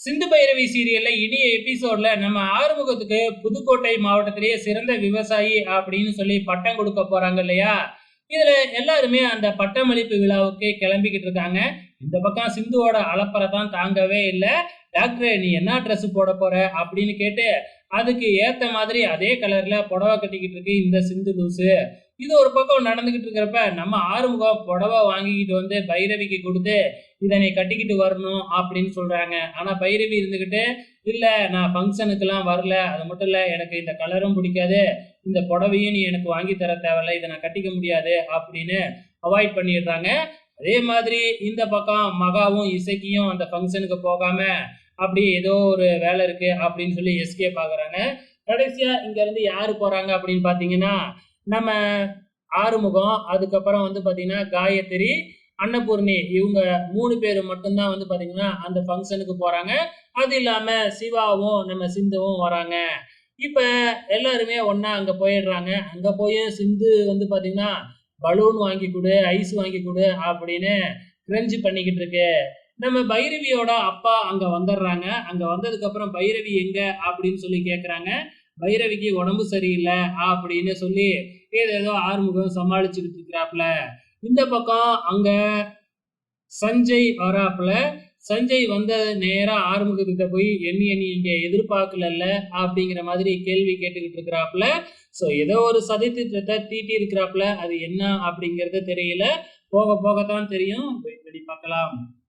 சிந்து பைரவி சீரியல்ல இனிய எபிசோட்ல நம்ம ஆறுமுகத்துக்கு புதுக்கோட்டை மாவட்டத்திலேயே சிறந்த விவசாயி அப்படின்னு சொல்லி பட்டம் கொடுக்க போறாங்க இல்லையா? இதுல எல்லாருமே அந்த பட்டமளிப்பு விழாவுக்கு கிளம்பிக்கிட்டு இருக்காங்க. இந்த பக்கம் சிந்துவோட அலப்பறை தான் தாங்கவே இல்லை. டாக்டர் நீ என்ன ட்ரெஸ் போட போற அப்படின்னு கேட்டு அதுக்கு ஏத்த மாதிரி அதே கலர்ல புடவை கட்டிக்கிட்டு இருக்கு இந்த சிந்து லூசு. இது ஒரு பக்கம் நடந்துகிட்டு இருக்கிறப்ப நம்ம ஆறுமுகம் புடவை வாங்கிக்கிட்டு வந்து பைரவிக்கு கொடுத்து இதனை கட்டிக்கிட்டு வரணும் அப்படின்னு சொல்றாங்க. ஆனா பைரவி இருந்துகிட்டு இல்ல நான் ஃபங்க்ஷனுக்கெல்லாம் வரல. அது மட்டும் இல்ல எனக்கு இந்த கலரும் பிடிக்காது. இந்த புடவையும் நீ எனக்கு வாங்கி தர தேவையில்ல. இதை நான் கட்டிக்க முடியாது அப்படின்னு அவாய்ட் பண்ணிடுறாங்க. அதே மாதிரி இந்த பக்கம் மகாவும் இசைக்கியும் அந்த ஃபங்க்ஷனுக்கு போகாம அப்படி ஏதோ ஒரு வேலை இருக்கு அப்படின்னு சொல்லி எஸ்கேப் ஆகுறாங்க. கடைசியா இங்க இருந்து யாரு போறாங்க அப்படின்னு பாத்தீங்கன்னா நம்ம ஆறுமுகம் அதுக்கப்புறம் வந்து பாத்தீங்கன்னா காயத்ரி அன்னபூர்ணி இவங்க மூணு பேர் மட்டும்தான் வந்து பாத்தீங்கன்னா அந்த ஃபங்க்ஷனுக்கு போறாங்க. அது இல்லாம சிவாவும் நம்ம சிந்துவும் வராங்க. இப்ப எல்லாருமே ஒன்னா அங்க போயிடுறாங்க. அங்க போய் சிந்து வந்து பாத்தீங்கன்னா பலூன் வாங்கி கொடு ஐஸ் வாங்கி கொடு அப்படின்னு கிரெஞ்சு பண்ணிக்கிட்டு இருக்கு. நம்ம பைரவியோட அப்பா அங்க வந்துடுறாங்க அங்க வந்ததுக்கு அப்புறம் பைரவி எங்க அப்படின்னு சொல்லி கேட்குறாங்க பைரவிக்கு உடம்பு சரியில்லை அப்படின்னு சொல்லி ஏதேதோ ஆறுமுகம் சமாளிச்சுக்கிட்டு இருக்கிறாப்புல. இந்த பக்கம் அங்க சஞ்சய் வராப்புல. சஞ்சய் வந்த நேராக ஆறுமுகத்திட்ட போய் எண்ணி எண்ணி இங்க எதிர்பார்க்கல அப்படிங்கிற மாதிரி கேள்வி கேட்டுக்கிட்டு இருக்கிறாப்புல. ஸோ ஏதோ ஒரு சதித்திட்டத்தை தீட்டி இருக்கிறாப்புல. அது என்ன அப்படிங்கிறத தெரியல. போக போகத்தான் தெரியும். வெயிட் பார்க்கலாம்.